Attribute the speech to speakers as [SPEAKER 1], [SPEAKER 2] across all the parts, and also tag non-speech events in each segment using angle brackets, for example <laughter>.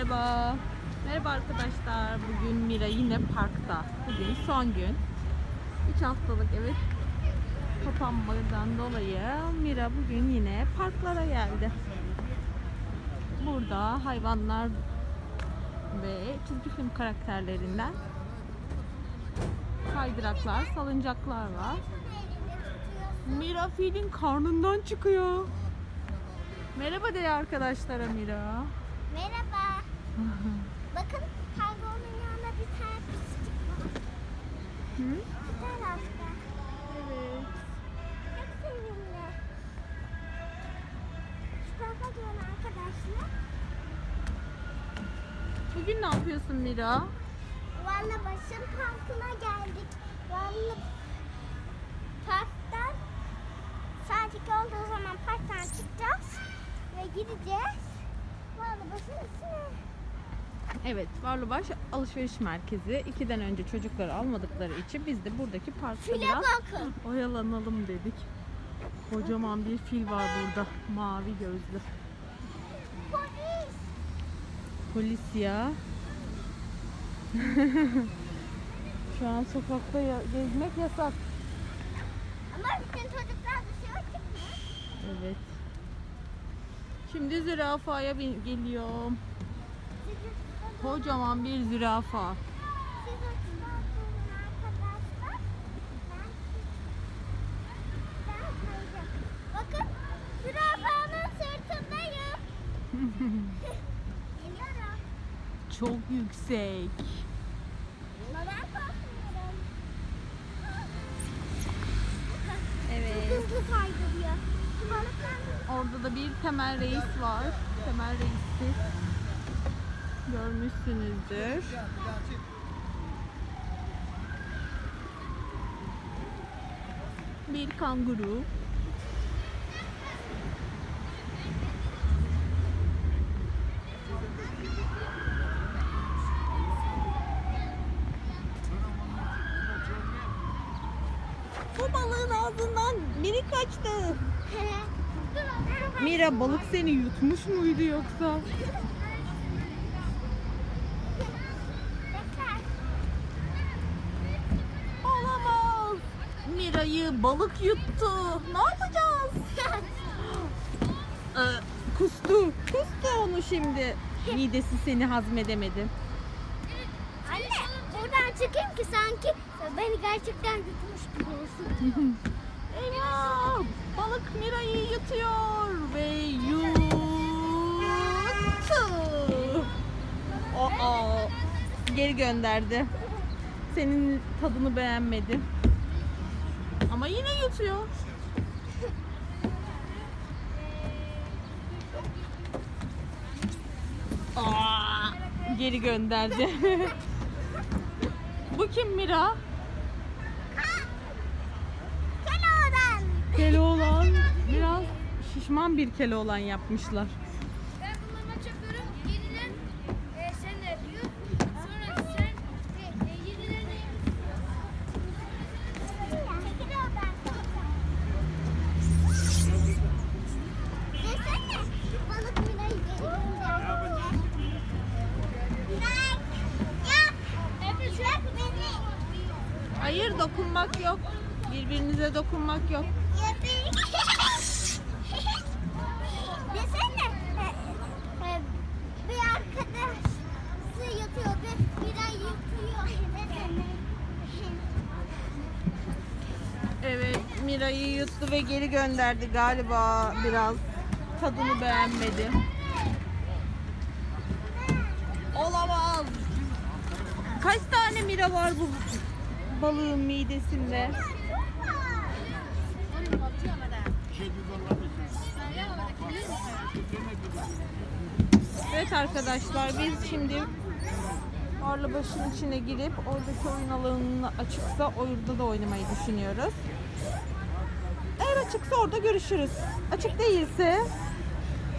[SPEAKER 1] Merhaba. Merhaba arkadaşlar. Bugün Mira yine parkta. Bugün son gün. 3 haftalık evet kapanmadan dolayı Mira bugün yine parklara geldi. Burada hayvanlar ve çizgi film karakterlerinden kaydıraklar, salıncaklar var. Mira filin karnından çıkıyor. Merhaba de arkadaşlara Mira.
[SPEAKER 2] Merhaba. Bakın kaybolmanın yanında bir tane pislik var.
[SPEAKER 1] Hı?
[SPEAKER 2] Bu tarafta.
[SPEAKER 1] Evet.
[SPEAKER 2] Çok sevimli. Şu tarafa dön arkadaşlar.
[SPEAKER 1] Bugün ne yapıyorsun Mira?
[SPEAKER 2] Valla başın parkına geldik. Valla parktan saat 2 olduğu zaman parktan çıkacağız ve gideceğiz. Valla başın içine.
[SPEAKER 1] Evet, Varlıbaş Alışveriş Merkezi. İkiden önce çocukları almadıkları için biz de buradaki parkta
[SPEAKER 2] File
[SPEAKER 1] biraz
[SPEAKER 2] bakın.
[SPEAKER 1] oyalanalım dedik. Kocaman bir fil var burada. Mavi gözlü.
[SPEAKER 2] Polis.
[SPEAKER 1] Polis ya. <laughs> Şu an sokakta ya- gezmek yasak.
[SPEAKER 2] Ama bütün çocuklar dışarı çıkmıyor.
[SPEAKER 1] Evet. Şimdi zürafaya geliyorum. Kocaman bir zürafa.
[SPEAKER 2] Bakın zürafanın sırtındayım. Geliyorum.
[SPEAKER 1] Çok yüksek.
[SPEAKER 2] Korkmuyorum.
[SPEAKER 1] Evet.
[SPEAKER 2] Hızlı kaydırıyor. Balıklar
[SPEAKER 1] Orada da bir temel reis var. Temel reisi görmüşsünüzdür. Bir kanguru. Bu balığın ağzından biri kaçtı. <laughs> Mira balık seni yutmuş muydu yoksa? Olamaz. Mira'yı balık yuttu. Ne yapacağız? <laughs> Ee, kustu. Kustu onu şimdi. Midesi seni hazmedemedi.
[SPEAKER 2] Anne buradan çıkayım ki sanki beni gerçekten yutmuş gibi olsun. <laughs>
[SPEAKER 1] Eyvah! Balık Mira'yı yutuyor ve yuttu. Aa, geri gönderdi. Senin tadını beğenmedi. Ama yine yutuyor. Aa, geri gönderdi. Bu kim Mira?
[SPEAKER 2] Keloğlan.
[SPEAKER 1] Keloğlan biraz şişman bir Keloğlan yapmışlar. Dokunmak yok. Birbirinize dokunmak yok. <laughs>
[SPEAKER 2] Desene bir arkadaşı yatıyor ve Miray yatıyor. Desene.
[SPEAKER 1] Evet Mira'yı yuttu ve geri gönderdi galiba biraz. Tadını beğenmedi. Olamaz. Kaç tane Mira var bu balığın midesinde? Evet arkadaşlar biz şimdi Arlıbaşı'nın içine girip oradaki oyun alanını açıksa orada da oynamayı düşünüyoruz. Eğer açıksa orada görüşürüz. Açık değilse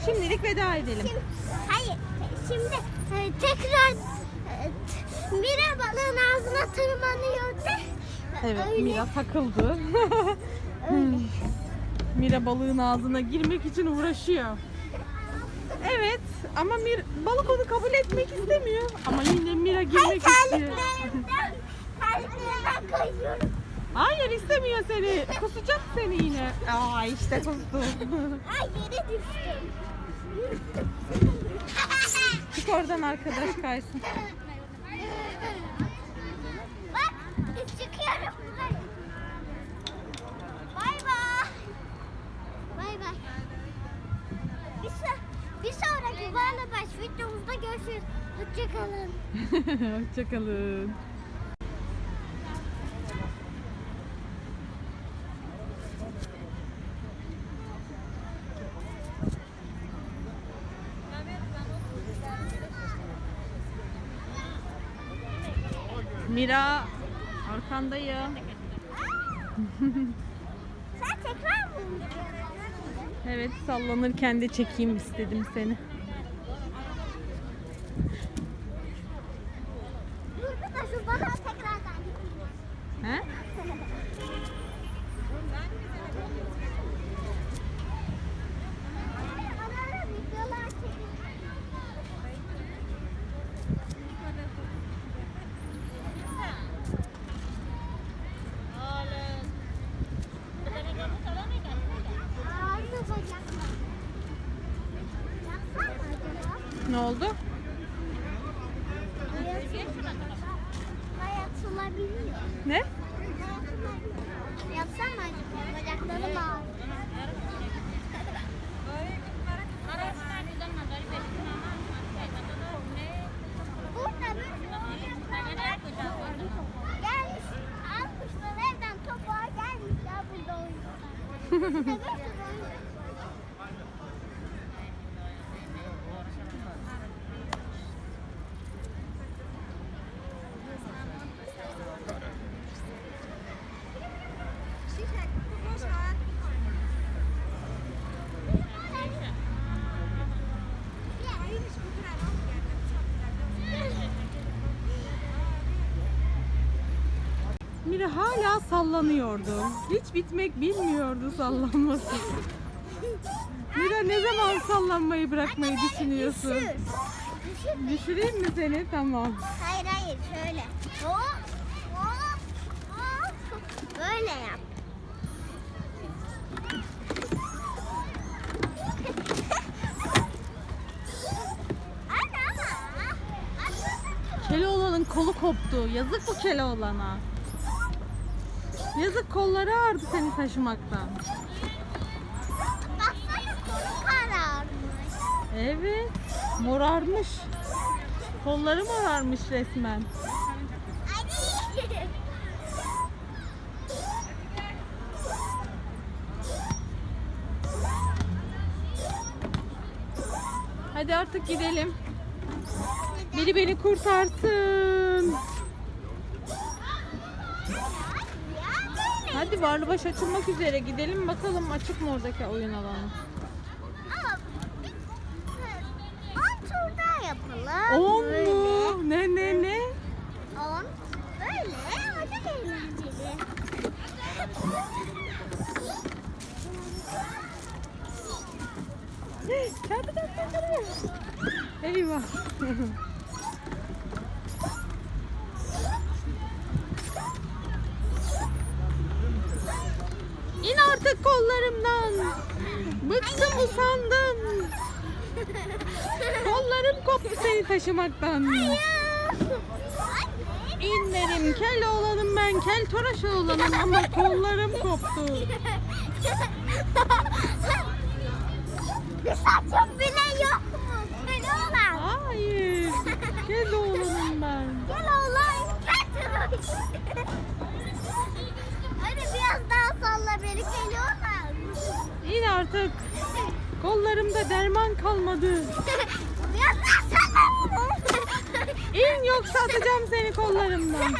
[SPEAKER 1] şimdilik veda edelim.
[SPEAKER 2] Şimdi, hayır. Şimdi e, tekrar Mira balığın ağzına tırmanıyordu.
[SPEAKER 1] Evet
[SPEAKER 2] Öyle,
[SPEAKER 1] Mira takıldı. <laughs>
[SPEAKER 2] öyle.
[SPEAKER 1] Mira balığın ağzına girmek için uğraşıyor. Evet ama Mir balık onu kabul etmek istemiyor. Ama yine Mira
[SPEAKER 2] Hayır
[SPEAKER 1] girmek istiyor.
[SPEAKER 2] terliklerimden, terliklerimden kayıyorum.
[SPEAKER 1] Hayır istemiyor seni. Kusacak seni yine. Aa işte kustu.
[SPEAKER 2] Ay yere düştüm.
[SPEAKER 1] Çık oradan arkadaş kaysın. <laughs>
[SPEAKER 2] Bay bay. Bay bay. Sonraki Varla Baş videomuzda görüşürüz. Hoşçakalın. <laughs>
[SPEAKER 1] Hoşçakalın. Mira arkandayım. <laughs>
[SPEAKER 2] Sen tekrar mı?
[SPEAKER 1] Evet sallanırken de çekeyim istedim seni.
[SPEAKER 2] Dur da şu bana tekrardan gideyim.
[SPEAKER 1] He?
[SPEAKER 2] Ara ara videolar çekeyim. Ağrıyor bacaklar. Yapsam mı acaba?
[SPEAKER 1] Ne oldu?
[SPEAKER 2] Bayatılabiliyor.
[SPEAKER 1] Ne?
[SPEAKER 2] Yapsam mı acaba? Bacaklarım ağrıyor. Gelmiş, almışlar evden topuğa gelmişler burada oynuyorlar. <laughs> Bir de bir sürü oyun.
[SPEAKER 1] Mira hala sallanıyordu. Hiç bitmek bilmiyordu sallanması. Mira ne zaman sallanmayı bırakmayı düşünüyorsun?
[SPEAKER 2] Düşür. Düşür.
[SPEAKER 1] Düşüreyim mi seni? Tamam.
[SPEAKER 2] Hayır hayır şöyle. Hop hop hop. Böyle yap. Anne.
[SPEAKER 1] Keloğlan'ın kolu koptu. Yazık bu Keloğlan'a. Yazık kolları ağrıdı seni taşımaktan.
[SPEAKER 2] Baksana kolu kararmış.
[SPEAKER 1] Evet. Morarmış. Kolları morarmış resmen.
[SPEAKER 2] Hadi.
[SPEAKER 1] Hadi artık gidelim. Biri beni kurtarsın.
[SPEAKER 2] Ya böyle.
[SPEAKER 1] Hadi Varlıbaş açılmak üzere. Gidelim bakalım açık mı oradaki oyun alanı.
[SPEAKER 2] Ama bir- on yapalım.
[SPEAKER 1] 10
[SPEAKER 2] Böyle.
[SPEAKER 1] mu? Ne ne ne?
[SPEAKER 2] On. Böyle. O çok eğlenceli. <laughs>
[SPEAKER 1] Çarpı çarpı. Eyvah. <laughs> İn artık kollarımdan. Bıktım usandım. Kollarım koptu seni taşımaktan. İnlerim kel oğlanım ben kel toraş oğlanım ama kollarım koptu.
[SPEAKER 2] Bir
[SPEAKER 1] artık. Kollarımda derman kalmadı. İn yoksa atacağım seni kollarımdan.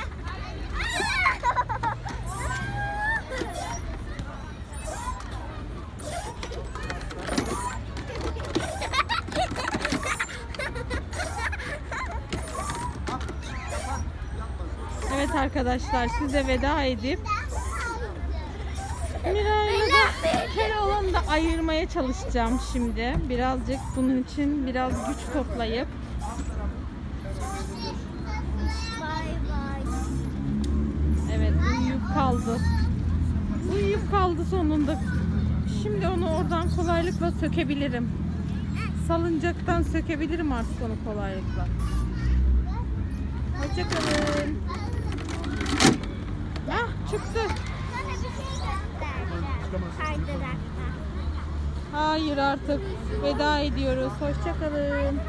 [SPEAKER 1] Evet arkadaşlar size veda edip Miray'la Keloğlan'ı da ayırmaya çalışacağım şimdi. Birazcık bunun için biraz güç toplayıp. Evet uyuyup kaldı. Uyuyup kaldı sonunda. Şimdi onu oradan kolaylıkla sökebilirim. Salıncaktan sökebilirim artık onu kolaylıkla. Hoşçakalın. Ah çıktı. Hayır artık veda ediyoruz. Hoşçakalın.